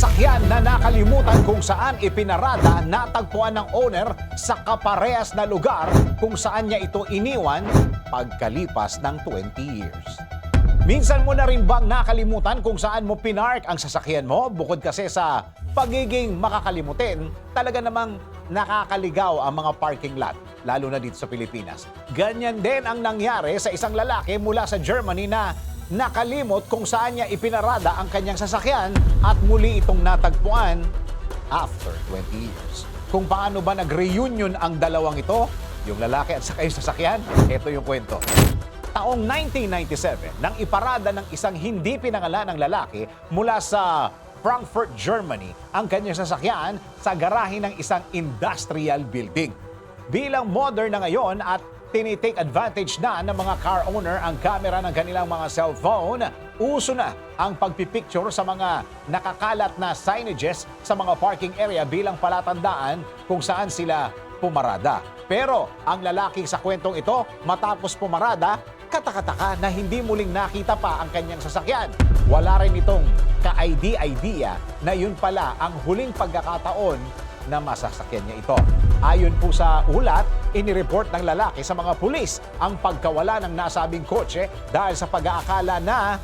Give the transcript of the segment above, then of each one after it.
Sasakyan na nakalimutan kung saan ipinarada natagpuan ng owner sa kaparehas na lugar kung saan niya ito iniwan pagkalipas ng 20 years. Minsan mo na rin bang nakalimutan kung saan mo pinark ang sasakyan mo? Bukod kasi sa pagiging makakalimutin, talaga namang nakakaligaw ang mga parking lot, lalo na dito sa Pilipinas. Ganyan din ang nangyari sa isang lalaki mula sa Germany na nakalimot kung saan niya ipinarada ang kanyang sasakyan at muli itong natagpuan after 20 years. Kung paano ba nag-reunion ang dalawang ito, yung lalaki at saka yung sasakyan, ito yung kwento. Taong 1997, nang iparada ng isang hindi pinangalan ng lalaki mula sa Frankfurt, Germany, ang kanyang sasakyan sa garahe ng isang industrial building. Bilang modern na ngayon at tinitake advantage na ng mga car owner ang camera ng kanilang mga cellphone, uso na ang pagpipicture sa mga nakakalat na signages sa mga parking area bilang palatandaan kung saan sila pumarada. Pero ang lalaki sa kwentong ito, matapos pumarada, katakataka na hindi muling nakita pa ang kanyang sasakyan. Wala rin itong ka-ID-idea na yun pala ang huling pagkakataon na masasakyan niya ito. Ayon po sa ulat, inireport ng lalaki sa mga pulis ang pagkawala ng nasabing kotse dahil sa pag-aakala na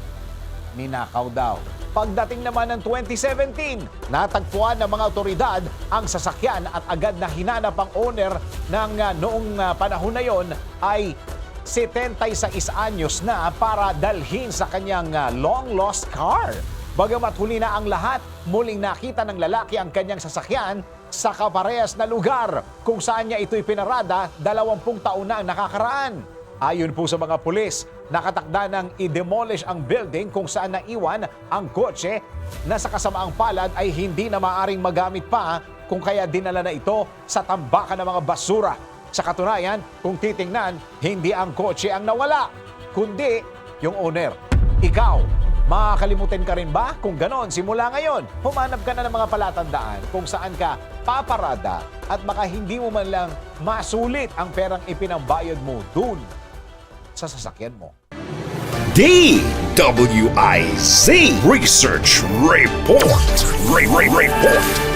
ninakaw daw. Pagdating naman ng 2017, natagpuan ng mga otoridad ang sasakyan at agad na hinanap ang owner ng ah, noong ah, panahon na yon ay 76 anyos na para dalhin sa kanyang ah, long lost car. Bagamat huli na ang lahat, muling nakita ng lalaki ang kanyang sasakyan sa kaparehas na lugar kung saan niya ito'y pinarada 20 taon na ang nakakaraan. Ayon po sa mga pulis, nakatakda ng i-demolish ang building kung saan naiwan ang kotse na sa kasamaang palad ay hindi na maaring magamit pa kung kaya dinala na ito sa tambakan ng mga basura. Sa katunayan, kung titingnan, hindi ang kotse ang nawala, kundi yung owner. Ikaw, makakalimutin ka rin ba? Kung ganon, simula ngayon, humanap ka na ng mga palatandaan kung saan ka paparada at baka hindi mo man lang masulit ang perang ipinambayad mo dun sa sasakyan mo. DWIZ Research Report. Re- Re- Report.